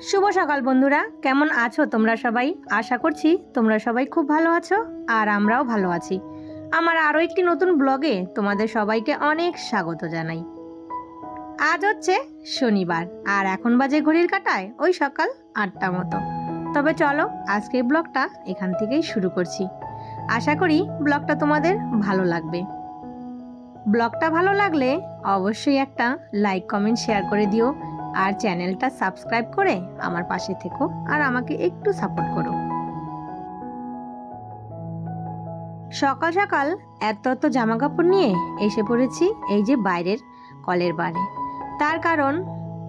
শুভ সকাল বন্ধুরা, কেমন আছো তোমরা সবাই? আশা করছি তোমরা সবাই খুব ভালো আছো আর আমরাও ভালো আছি। আমার আরও একটি নতুন ব্লগে তোমাদের সবাইকে অনেক স্বাগত জানাই। আজ হচ্ছে শনিবার আর এখন বাজে ঘড়ির কাটায় ওই সকাল আটটা মতো। তবে চলো, আজকের ব্লগটা এখান থেকেই শুরু করছি। আশা করি ব্লগটা তোমাদের ভালো লাগবে। ব্লগটা ভালো লাগলে অবশ্যই একটা লাইক, কমেন্ট, শেয়ার করে দিও। আর চ্যানেলটা সাবস্ক্রাইব করে আমার পাশে থেকো আর আমাকে একটু সাপোর্ট করো। সকাল সকাল এত এত জামা কাপড় নিয়ে এসে পড়েছি এই যে বাইরের কলের বারে। তার কারণ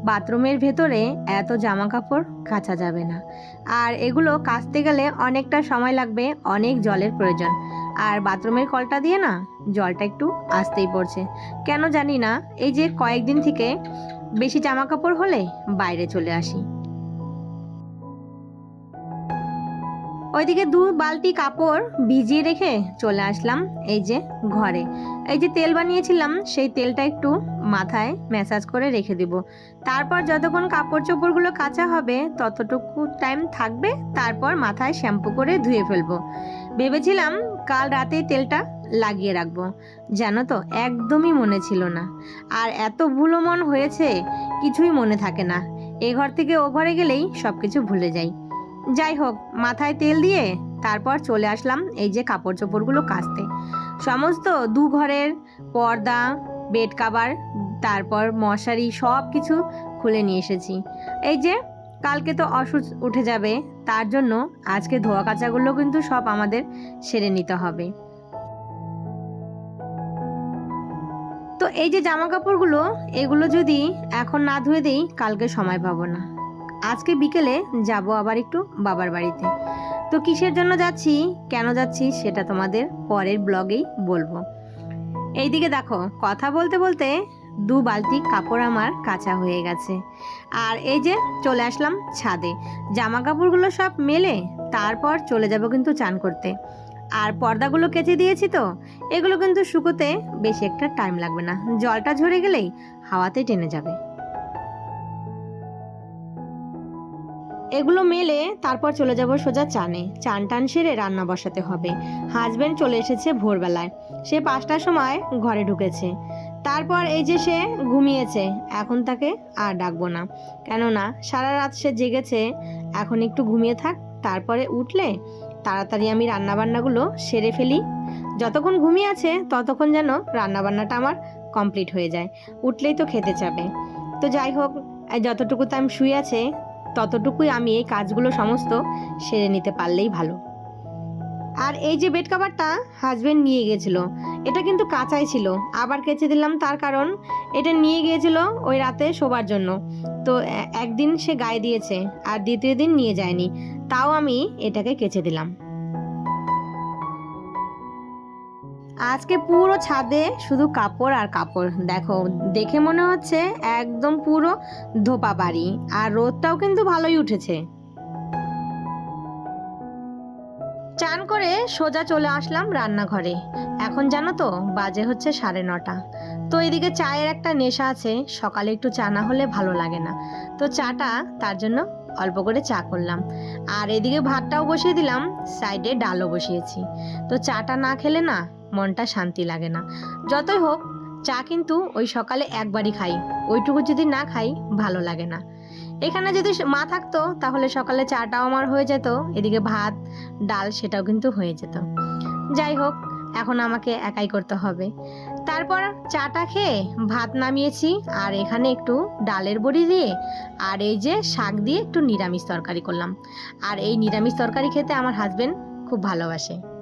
বাথরুমের ভেতরে এত জামা কাপড় কাচা যাবে না। আর এগুলো কাচতে গেলে অনেকটা সময় লাগবে, অনেক জলের প্রয়োজন। আর বাথরুমের কলটা দিয়ে না জলটা একটু আসতেই পড়ছে। কেন জানি না, এই যে কয়েকদিন থেকে বেশি জামা কাপড় হলে বাইরে চলে আসি। ওইদিকে দু বালতি কাপড় ভিজিয়ে রেখে চলে আসলাম এই যে ঘরে। এই যে তেল বানিয়েছিলাম, সেই তেলটা একটু মাথায় ম্যাসাজ করে রেখে দিব। তারপর যতক্ষণ কাপড় চোপড়গুলো কাঁচা হবে, ততটুকু টাইম থাকবে, তারপর মাথায় শ্যাম্পু করে ধুয়ে ফেলব। ভেবেছিলাম কাল রাতে তেলটা লাগিয়ে রাখব। জানো তো, একদমই মনে ছিল না। আর এত ভুলো মন হয়েছে, কিছুই মনে থাকে না। এ ঘর থেকে ও ঘরে গেলেই সব কিছু ভুলে যাই। যাই হোক, মাথায় তেল দিয়ে তারপর চলে আসলাম এই যে কাপড় চোপড়গুলো কাচতে। সমস্ত দু ঘরের পর্দা, বেড কাভার, তারপর মশারি সব কিছু খুলে নিয়ে এসেছি। এই যে, কালকে তো অসুস্থ উঠে যাবে, তার জন্য আজকে ধোয়া কাচাগুলো কিন্তু সব আমাদের সেরে নিতে হবে। এই যে জামা কাপড়গুলো এগুলো যদি এখন না ধুয়ে দিই, কালকে সময় পাবো না। আজকে বিকেলে যাব আবার একটু বাবার বাড়িতে। তো কিসের জন্য যাচ্ছি, কেন যাচ্ছি, সেটা তোমাদের পরের ব্লগেই বলব। এইদিকে দেখো, কথা বলতে বলতে দু বালতি কাপড় আমার কাঁচা হয়ে গেছে। আর এই যে চলে আসলাম ছাদে। জামা কাপড়গুলো সব মেলে, তারপর চলে যাব কিন্তু চান করতে। আর পর্দাগুলো কেচে দিয়েছি তো। এগুলো কিন্তু শুকোতে বেশি একটা টাইম লাগবে না। জলটা ঝরে গেলেই হাওয়াতে টেনে যাবে। এগুলো মেলে তারপর চলে যাব সোজা চানে। চান টান সেরে রান্না বসাতে হবে। হাজবেন্ড চলে এসেছে ভোরবেলায়। সে পাঁচটার সময় ঘরে ঢুকেছে। তারপর এই যে সে ঘুমিয়েছে, এখন তাকে আর ডাকবো না। কেননা সারা রাত সে জেগেছে। এখন একটু ঘুমিয়ে থাক, তারপরে উঠলে তাড়াতাড়ি আমি রান্নাবান্নাগুলো সেরে ফেলি। যতক্ষণ ঘুমিয়ে আছে, ততক্ষণ যেন রান্নাবান্নাটা আমার কমপ্লিট হয়ে যায়। উঠলেই তো খেতে চাবে। তো যাই হোক যতটুকু যতটুকু আমি শুয়ে আছে, ততটুকুই আমি এই কাজগুলো সমস্ত সেরে নিতে পারলেই ভালো। আর এই যে বেড কাভারটা হাজবেন্ড নিয়ে গিয়েছিল এটা কিন্তু কাঁচাই ছিল। আবার কেচে দিলাম তার কারণ, এটা নিয়ে গিয়েছিল ওই রাতে শোবার জন্য। তো একদিন সে গায়ে দিয়েছে আর দ্বিতীয় দিন নিয়ে যায়নি, তাও আমি এটাকে কেচে দিলাম। আজকে পুরো ছাদে শুধু কাপড় আর কাপড়, দেখো, দেখে মনে হচ্ছে একদম পুরো ধোপা বাড়ি আর রোদটাও কিন্তু ভালোই উঠেছে। চান করে সোজা চলে আসলাম রান্নাঘরে। এখন জানো তো, বাজে হচ্ছে সাড়ে নটা। তো এদিকে চায়ের একটা নেশা আছে, সকালে একটু চা না হলে ভালো লাগে না। তো চাটা তার জন্য অল্প করে চা করলাম। আর এদিকে ভাতটাও বসিয়ে দিলাম, সাইডে ডালও বসিয়েছি। তো চাটা না খেলে না মনটা শান্তি লাগে না। যতই হোক, চা কিন্তু ওই সকালে একবারই খাই, ওইটুকু যদি না খাই ভালো লাগে না। এখানে যদি মা থাকতো, তাহলে সকালে চাটাও আমার হয়ে যেত, এদিকে ভাত, ডাল সেটাও কিন্তু হয়ে যেত। যাই হোক, এখন আমাকে একাই করতে হবে। তারপর চাটা খেয়ে ভাত নামিয়েছি, আর এখানে একটু ডালের বড়ি দিয়ে, আর এই যে শাক দিয়ে একটু নিরামিষ তরকারি করলাম। আর এই নিরামিষ তরকারি খেতে আমার হাজবেন্ড খুব ভালোবাসে।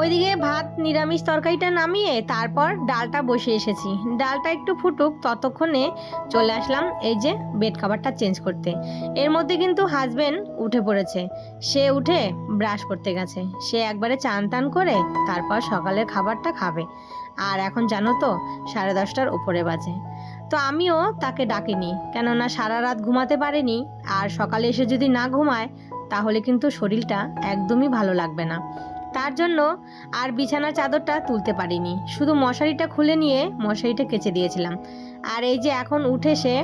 ওইদিকে ভাত, নিরামিষ তরকারিটা নামিয়ে তারপর ডালটা বসে এসেছি। ডালটা একটু ফুটুক, ততক্ষণে চলে আসলাম এই যে বেড কাভারটা চেঞ্জ করতে। এর মধ্যে কিন্তু হাজবেন্ড উঠে পড়েছে। সে উঠে ব্রাশ করতে গেছে। সে একবারে চান টান করে তারপর সকালের খাবারটা খাবে। আর এখন জানো তো, সাড়ে দশটার উপরে বাজে। তো আমিও তাকে ডাকিনি, কেননা সারা রাত ঘুমাতে পারেনি। আর সকালে এসে যদি না ঘুমায়, তাহলে কিন্তু শরীরটা একদমই ভালো লাগবে না। তার জন্য আর বিছানার চাদরটা তুলতে পারিনি। শুধু মশারিটা খুলে নিয়ে মশারিটা কেচে দিয়েছিলাম। আর এই যে এখন উঠে সে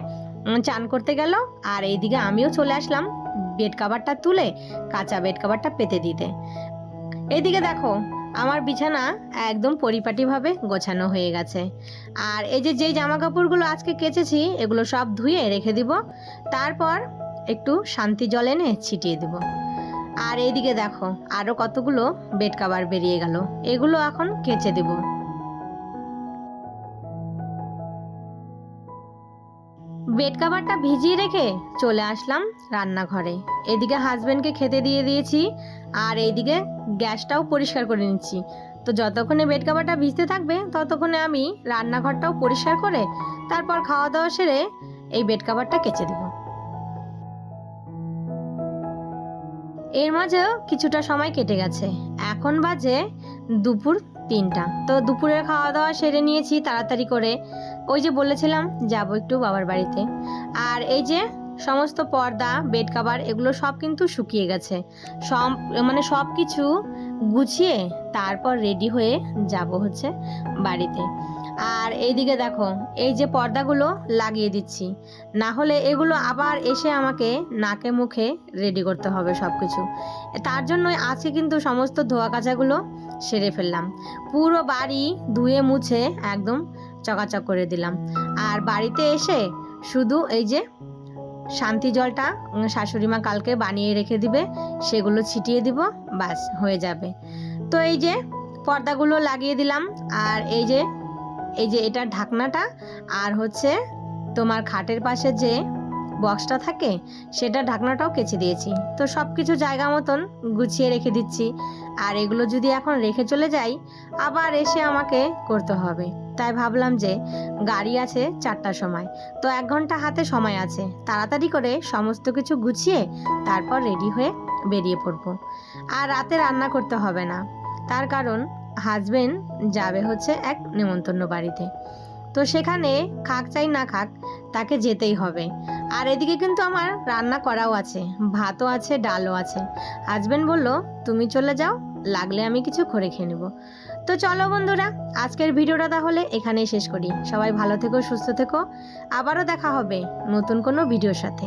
চান করতে গেল। আর এইদিকে আমিও চলে আসলাম বেড কাভারটা তুলে কাঁচা বেড কাভারটা পেতে দিতে। এইদিকে দেখো, আমার বিছানা একদম পরিপাটিভাবে গোছানো হয়ে গেছে। আর এই যে যেই জামা কাপড়গুলো আজকে কেচেছি, এগুলো সব ধুয়ে রেখে দিব। তারপর একটু শান্তি জল এনে ছিটিয়ে দিব। আর এইদিকে দেখো আরও কতগুলো বেড কাভার বেরিয়ে গেল। এগুলো এখন কেচে দেব। বেড কাভারটা ভিজিয়ে রেখে চলে আসলাম রান্নাঘরে। এদিকে হাজবেন্ডকে খেতে দিয়ে দিয়েছি, আর এইদিকে গ্যাসটাও পরিষ্কার করে নিচ্ছি। তো যতক্ষণে বেড কাভারটা ভিজতে থাকবে, ততক্ষণে আমি রান্নাঘরটাও পরিষ্কার করে তারপর খাওয়া দাওয়া সেরে এই বেড কাভারটা কেচে দেব। এর মাঝেও কিছুটা সময় কেটে গেছে। এখন বাজে দুপুর তিনটা। তো দুপুরের খাওয়া দাওয়া সেরে নিয়েছি তাড়াতাড়ি করে। ওই যে বলেছিলাম, যাব একটু বাবার বাড়িতে। আর এই যে সমস্ত পর্দা বেড কাভার এগুলো সব কিন্তু শুকিয়ে গেছে। সব মানে সব কিছু গুছিয়ে তারপর রেডি হয়ে যাব হচ্ছে বাড়িতে। আর এইদিকে দেখো এই যে পর্দাগুলো লাগিয়ে দিচ্ছি। না হলে এগুলো আবার এসে আমাকে নাকে মুখে রেডি করতে হবে সব কিছু তার জন্যই আজকে কিন্তু সমস্ত ধোয়া কাচাগুলো সেরে ফেললাম। পুরো বাড়ি ধুয়ে মুছে একদম চকাচক করে দিলাম। আর বাড়িতে এসে শুধু এই যে শান্তি জলটা উম, শাশুড়ি মা কালকে বানিয়ে রেখে দিবে সেগুলো ছিটিয়ে দিব বাস হয়ে যাবে। তো এই যে পর্দাগুলো লাগিয়ে দিলাম আর এই যে এই যে এটার ঢাকনাটা আর হচ্ছে তোমার খাটের পাশে যে বক্সটা থাকে, সেটা ঢাকনাটাও কেচে দিয়েছি। তো সব কিছু জায়গা মতন গুছিয়ে রেখে দিচ্ছি। আর এগুলো যদি এখন রেখে চলে যাই, আবার এসে আমাকে করতে হবে। তাই ভাবলাম যে গাড়ি আছে চারটার সময়। তো এক ঘণ্টা হাতে সময় আছে। তাড়াতাড়ি করে সমস্ত কিছু গুছিয়ে তারপর রেডি হয়ে বেরিয়ে পড়ব। আর রাতে রান্না করতে হবে না। তার কারণ হাজবেন্ড যাবে হচ্ছে এক নেমন্তন্ন বাড়িতে। তো সেখানে খাক চাই না খাক, তাকে যেতেই হবে। আর এদিকে কিন্তু আমার রান্না করাও আছে, ভাতও আছে, ডালও আছে। হাজবেন্ড বলল, তুমি চলে যাও, লাগলে আমি কিছু করে খেয়ে নেব। তো চলো বন্ধুরা, আজকের ভিডিওটা তাহলে এখানেই শেষ করি। সবাই ভালো থেকো, সুস্থ থেকো। আবারও দেখা হবে নতুন কোনো ভিডিওর সাথে।